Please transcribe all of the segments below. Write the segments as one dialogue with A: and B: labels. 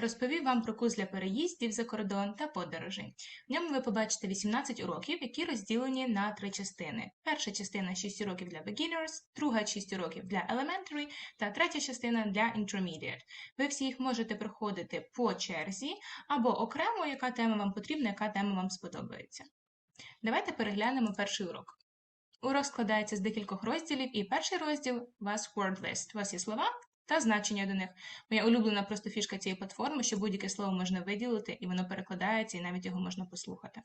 A: розповів вам про курс для переїздів за кордон та подорожей. В ньому ви побачите 18 уроків, які розділені на три частини. Перша частина 6 уроків для beginners, друга 6 уроків для elementary та третя частина для intermediate. Ви всі їх можете проходити по черзі або окремо, яка тема вам потрібна, яка тема вам сподобається. Давайте переглянемо перший урок. Урок складається з декількох розділів, і перший розділ у вас word list. У вас є слова та значення до них. Моя улюблена просто фішка цієї платформи, що будь-яке слово можна виділити, і воно перекладається, і навіть його можна послухати.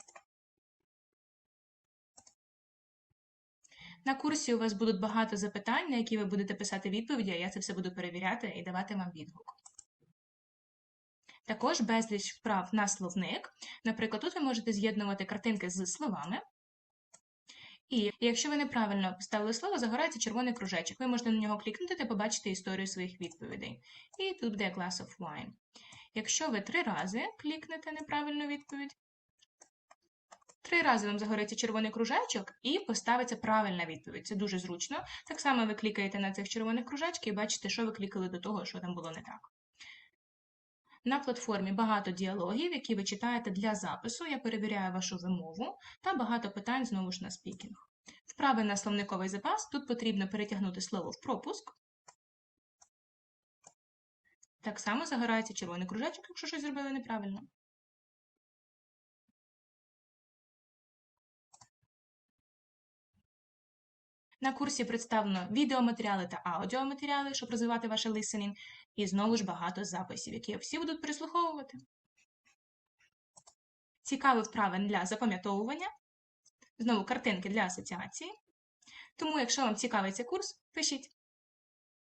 A: На курсі у вас будуть багато запитань, на які ви будете писати відповіді, а я це все буду перевіряти і давати вам відгук. Також безліч вправ на словник. Наприклад, тут ви можете з'єднувати картинки з словами. І якщо ви неправильно поставили слово, загорається червоний кружечок. Ви можете на нього клікнути та побачити історію своїх відповідей. І тут буде glass of wine. Якщо ви три рази клікнете неправильну відповідь, три рази вам загориться червоний кружечок і поставиться правильна відповідь. Це дуже зручно. Так само ви клікаєте на цих червоних кружечків і бачите, що ви клікали до того, що там було не так. На платформі багато діалогів, які ви читаєте для запису. Я перевіряю вашу вимову та багато питань знову ж на спікінг. Вправи на словниковий запас. Тут потрібно перетягнути слово в пропуск. Так само загорається червоний кружечок, якщо щось зробили неправильно. На курсі представлено відеоматеріали та аудіоматеріали, щоб розвивати ваше listening, і знову ж багато записів, які всі будуть прислуховувати. Цікаві вправи для запам'ятовування, знову картинки для асоціації. Тому, якщо вам цікавий цей курс, пишіть.